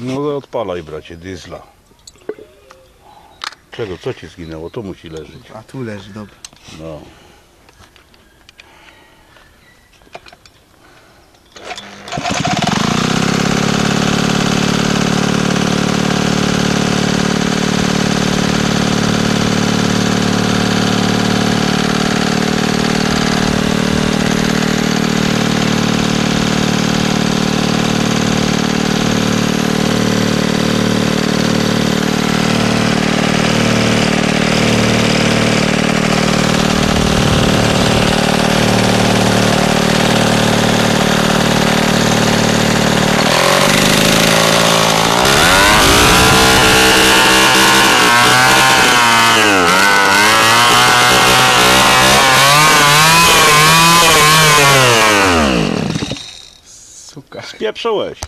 No to odpalaj bracie, diesla. Czego, co ci zginęło? To musi leżeć. A tu leży, dobra. No. Suka. Spieprzyłeś.